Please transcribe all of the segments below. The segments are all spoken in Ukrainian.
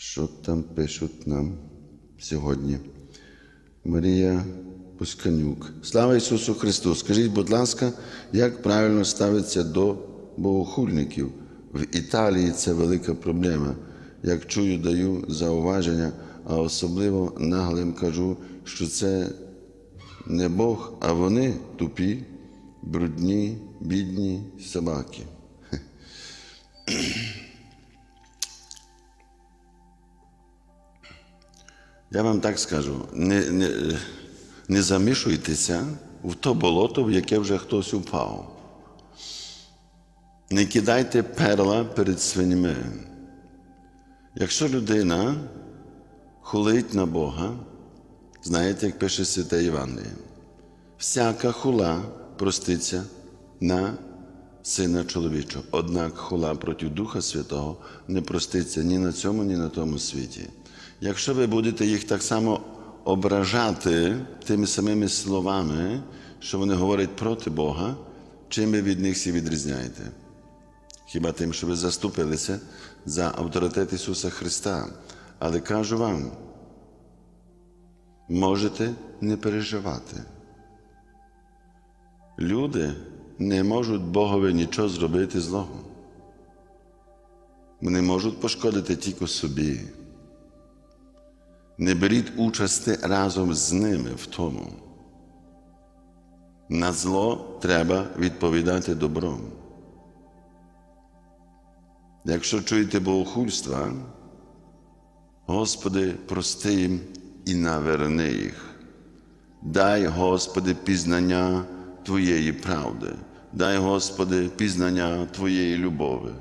Що там пишуть нам сьогодні? Марія Пусканюк. Слава Ісусу Христу! Скажіть, будь ласка, як правильно ставиться до богохульників? В Італії це велика проблема. Як чую, даю зауваження, а особливо наглим кажу, що це не Бог, а вони тупі, брудні, бідні собаки. Я вам так скажу: не, не, не замішуйтеся в то болото, в яке вже хтось упав. Не кидайте перла перед свиньми. Якщо людина хулить на Бога, знаєте, як пише Святе Євангеліє, всяка хула проститься на Сина чоловічого. Однак хула проти Духа Святого не проститься ні на цьому, ні на тому світі. Якщо ви будете їх так само ображати тими самими словами, що вони говорять проти Бога, чим ви від них всі відрізняєте? Хіба тим, що ви заступилися за авторитет Ісуса Христа. Але кажу вам, можете не переживати. Люди не можуть Богові нічого зробити злого. Вони можуть пошкодити тільки собі. Не беріть участі разом з ними в тому. На зло треба відповідати добром. Якщо чуєте богохульства, Господи, прости їм і наверни їх. Дай, Господи, пізнання Твоєї правди, дай, Господи, пізнання Твоєї любові,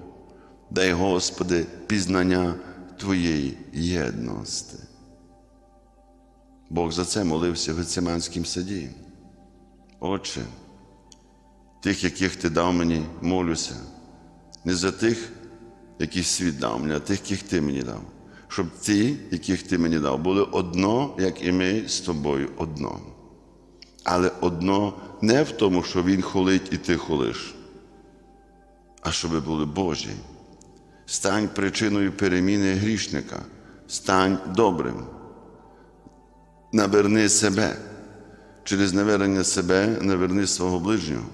дай, Господи, пізнання Твоєї єдності. Бог за це молився в Гециманському саді. Отче, тих, яких Ти дав мені, молюся, не за тих, яких світ дав мені, а тих, яких Ти мені дав. Щоб ті, яких ти мені дав, були одно, як і ми з тобою одно. Але одно не в тому, що Він хулить і ти хулиш, а щоб були Божі. Стань причиною переміни грішника, стань добрим. Наверни себе. Через навернення себе наверни свого ближнього.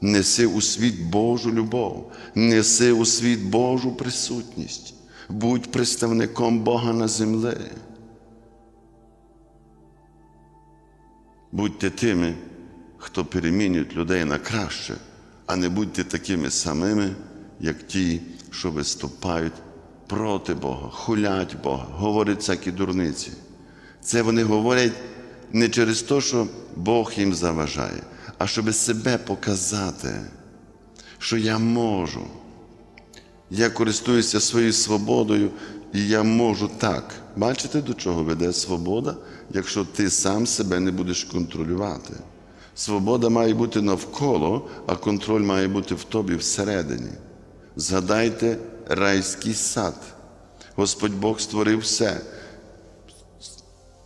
Неси у світ Божу любов, неси у світ Божу присутність. Будь представником Бога на землі. Будьте тими, хто перемінюють людей на краще, а не будьте такими самими, як ті, що виступають проти Бога, хулять Бога, говорять всякі дурниці. Це вони говорять не через те, що Бог їм заважає, а щоб себе показати, що я можу. Я користуюся своєю свободою, і я можу так. Бачите, до чого веде свобода, якщо ти сам себе не будеш контролювати. Свобода має бути навколо, а контроль має бути в тобі всередині. Згадайте райський сад. Господь Бог створив все.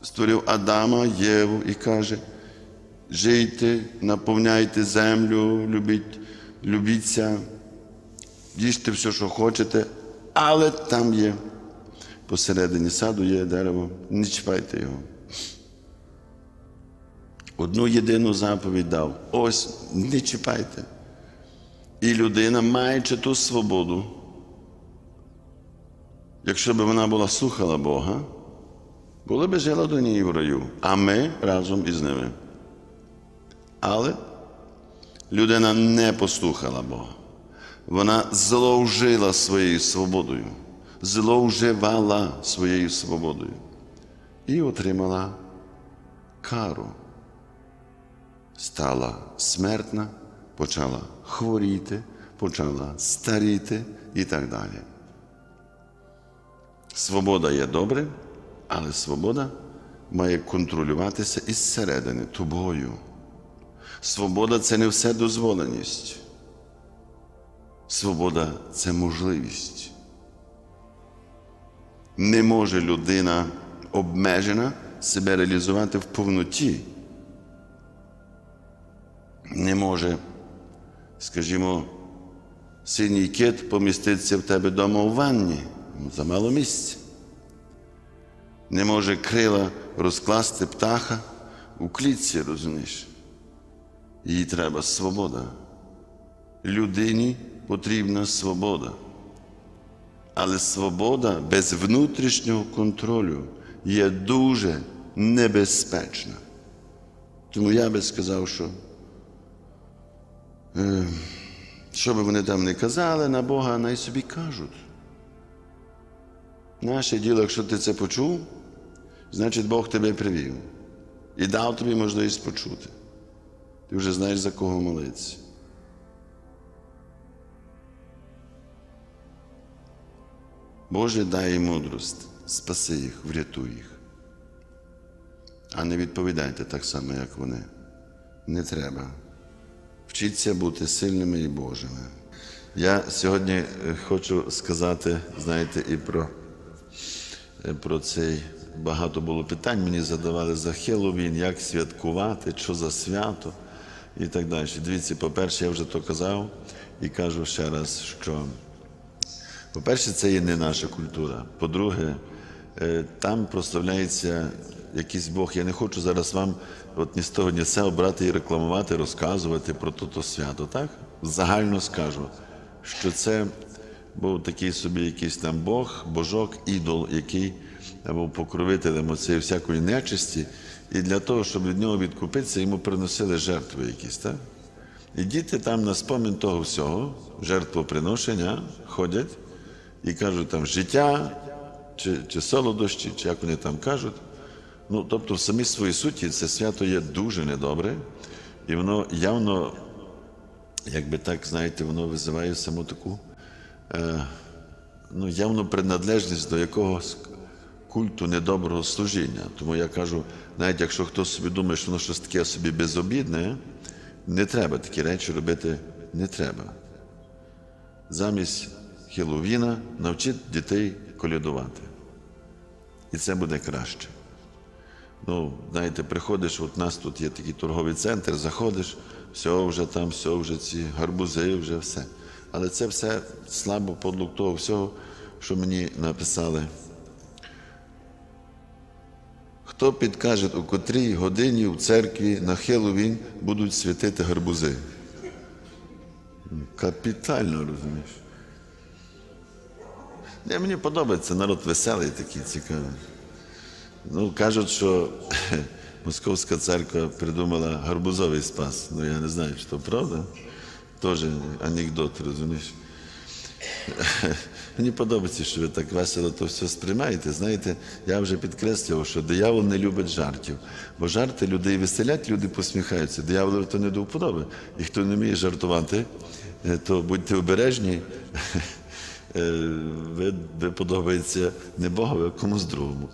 Створив Адама, Єву і каже: жийте, наповняйте землю, любіть, любіться їжте все, що хочете, але там є. Посередині саду є дерево, не чіпайте його. Одну єдину заповідь дав: ось не чіпайте. І людина, маючи ту свободу, якщо б вона була слухала Бога, була б жила до неї в раю, а ми разом із ними. Але людина не послухала Бога вона зловжила своєю свободою, зловживала своєю свободою і отримала кару. Стала смертна, почала хворіти, почала старіти і так далі. Свобода є добре, але свобода має контролюватися із середини тобою. Свобода це не все дозволеність. Свобода це можливість. Не може людина обмежена себе реалізувати в повноті. Не може, скажімо, синій кит поміститися в тебе вдома у ванні. Замало місця. Не може крила розкласти птаха у клітці, розумієш? Їй треба свобода. Людині потрібна свобода. Але свобода без внутрішнього контролю є дуже небезпечна. Тому я би сказав, що е, що би вони там не казали на Бога, най собі кажуть. Наше діло, якщо ти це почув, значить Бог тебе привів і дав тобі можливість почути. Ти вже знаєш, за кого молитися. Боже дай їм мудрость, спаси їх, врятуй їх. А не відповідайте так само, як вони. Не треба. Вчіться бути сильними і Божими. Я сьогодні е, хочу сказати, знаєте, і про, про цей багато було питань. Мені задавали за Хеллоуін, як святкувати, що за свято і так далі. Дивіться, по-перше, я вже то казав і кажу ще раз, що. По-перше, це є не наша культура. По-друге, е, там прославляється якийсь Бог. Я не хочу зараз вам от ні з того, ні з цього і рекламувати, розказувати про то свято. Так? Загально скажу, що це був такий собі якийсь там Бог, божок, ідол, який був покровителем оцієї всякої нечисті. І для того, щоб від нього відкупитися, йому приносили жертви якісь. так? І діти там на спомін того всього, жертвоприношення, ходять і кажуть там життя, чи, чи солодощі, чи як вони там кажуть. Ну, тобто, в самій своїй суті це свято є дуже недобре, і воно явно, якби так, знаєте, воно визиває саму таку е, ну, явну приналежність до якогось культу недоброго служіння. Тому я кажу, навіть якщо хтось собі думає, що воно щось таке собі безобідне, не треба такі речі робити, не треба. Замість Хеловіна навчити дітей колядувати. І це буде краще. Ну, знаєте, приходиш, от у нас тут є такий торговий центр, заходиш, все вже там, все вже ці гарбузи, вже все. Але це все слабо подлук того всього, що мені написали. Хто підкаже, у котрій годині в церкві на Хеллоуін будуть святити гарбузи? Капітально розумієш. Не, мені подобається народ веселий такий цікавий. Ну, кажуть, що Московська церква придумала гарбузовий спас. Ну, я не знаю, чи то правда. Теж анекдот, розумієш. Мені подобається, що ви так весело то все сприймаєте. Знаєте, я вже підкреслював, що диявол не любить жартів. Бо жарти людей веселять, люди посміхаються. Дияволу то не до вподоби. І хто не вміє жартувати, е, то будьте обережні. Е, ви, ви подобається не Богові, а комусь другому.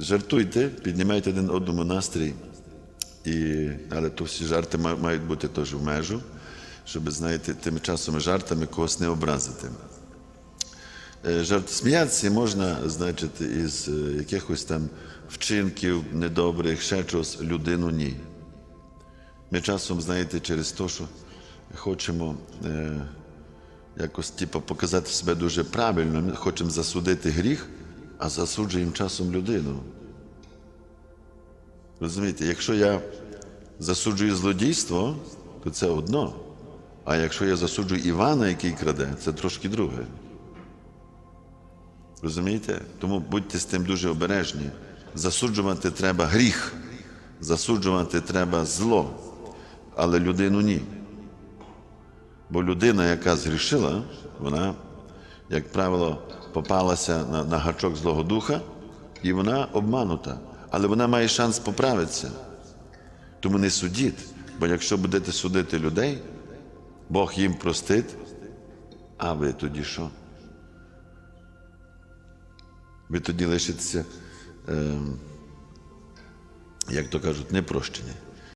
Жартуйте, піднімайте один одному настрій, і, але то всі жарти мають бути теж в межу, щоб, знаєте, тими часом жартами когось не образити. Е, Жарт сміятися можна, значить, із е, якихось там вчинків недобрих, ще чогось, людину ні. Ми часом, знаєте, через те, що хочемо е, якось типу, показати себе дуже правильно, ми хочемо засудити гріх, а засуджуємо часом людину. Розумієте, якщо я засуджую злодійство, то це одно. А якщо я засуджую Івана, який краде, це трошки друге. Розумієте? Тому будьте з тим дуже обережні. Засуджувати треба гріх, засуджувати треба зло, але людину ні. Бо людина, яка згрішила, вона, як правило, попалася на, на гачок Злого Духа, і вона обманута. Але вона має шанс поправитися. Тому не судіть, бо якщо будете судити людей, Бог їм простить, а ви тоді що? Ви тоді лишитеся, е, як то кажуть, непрощені.